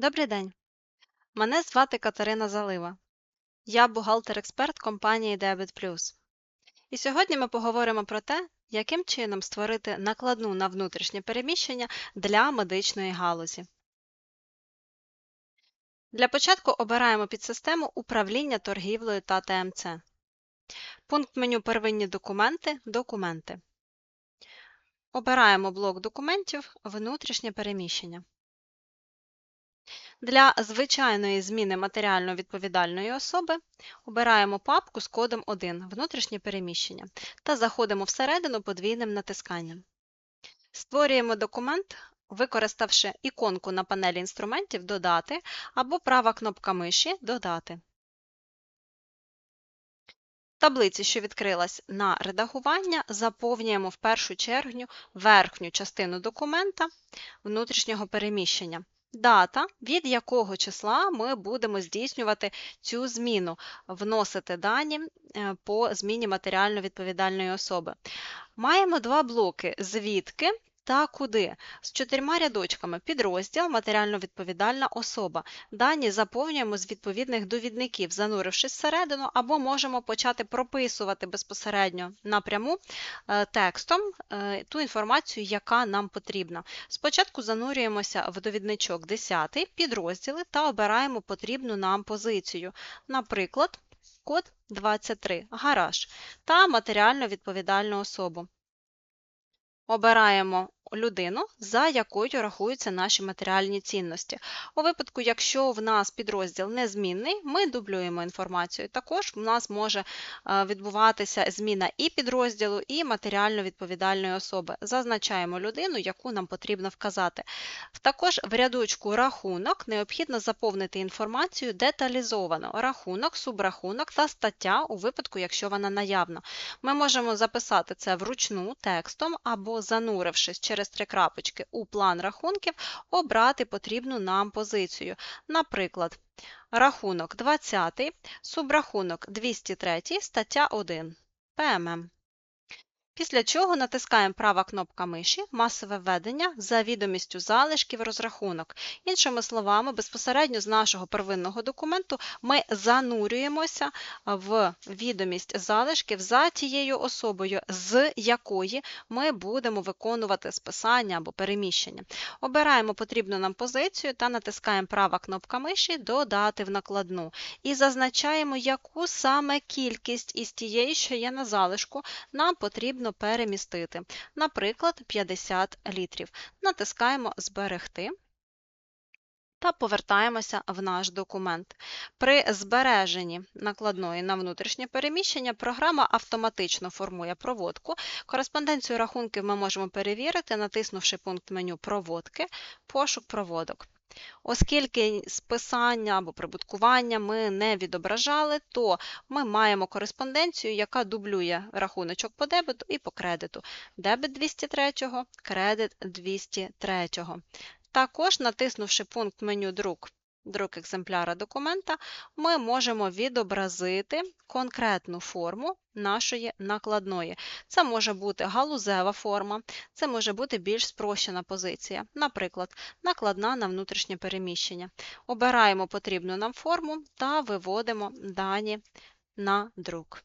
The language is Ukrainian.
Добрий день. Мене звати Катерина Залива. Я бухгалтер-експерт компанії Debit. І сьогодні ми поговоримо про те, яким чином створити накладну на внутрішнє переміщення для медичної галузі. Для початку обираємо підсистему управління торгівлею та ТМЦ. Пункт меню Первинні документи Документи. Обираємо блок документів Внутрішнє переміщення. Для звичайної зміни матеріально відповідальної особи обираємо папку з кодом 1 Внутрішнє переміщення та заходимо всередину подвійним натисканням. Створюємо документ, використавши іконку на панелі інструментів Додати або права кнопка миші Додати. Таблиці, що відкрилась на редагування, заповнюємо в першу чергу верхню частину документа внутрішнього переміщення. Дата, від якого числа ми будемо здійснювати цю зміну, вносити дані е, по зміні матеріально відповідальної особи. Маємо два блоки звідки та куди з чотирма рядочками підрозділ матеріально відповідальна особа. Дані заповнюємо з відповідних довідників, занурившись всередину, або можемо почати прописувати безпосередньо напряму е, текстом е, ту інформацію, яка нам потрібна. Спочатку занурюємося в довідничок 10, підрозділи та обираємо потрібну нам позицію. Наприклад, код 23 гараж та матеріально відповідальну особу. Обираємо людину, за якою рахуються наші матеріальні цінності. У випадку, якщо в нас підрозділ незмінний, ми дублюємо інформацію. Також в нас може е, відбуватися зміна і підрозділу, і матеріально відповідальної особи. Зазначаємо людину, яку нам потрібно вказати. Також в рядочку рахунок необхідно заповнити інформацію деталізовано. Рахунок, субрахунок та стаття у випадку, якщо вона наявна. Ми можемо записати це вручну текстом або занурившись через через три крапочки у план рахунків обрати потрібну нам позицію. Наприклад, рахунок 20, субрахунок 203, стаття 1 ПММ. Після чого натискаємо права кнопка миші масове введення за відомістю залишків розрахунок. Іншими словами, безпосередньо з нашого первинного документу ми занурюємося в відомість залишків за тією особою, з якої ми будемо виконувати списання або переміщення. Обираємо потрібну нам позицію та натискаємо права кнопка миші Додати в накладну. І зазначаємо, яку саме кількість із тієї, що є на залишку, нам потрібно потрібно перемістити. Наприклад, 50 літрів. Натискаємо Зберегти. Та повертаємося в наш документ. При збереженні накладної на внутрішнє переміщення програма автоматично формує проводку. Кореспонденцію рахунків ми можемо перевірити, натиснувши пункт меню Проводки, пошук проводок. Оскільки списання або прибуткування ми не відображали, то ми маємо кореспонденцію, яка дублює рахуночок по дебету і по кредиту. Дебет 203, кредит 203. Також, натиснувши пункт меню Друк друк екземпляра документа, ми можемо відобразити конкретну форму нашої накладної. Це може бути галузева форма, це може бути більш спрощена позиція, наприклад, накладна на внутрішнє переміщення. Обираємо потрібну нам форму та виводимо дані на друк.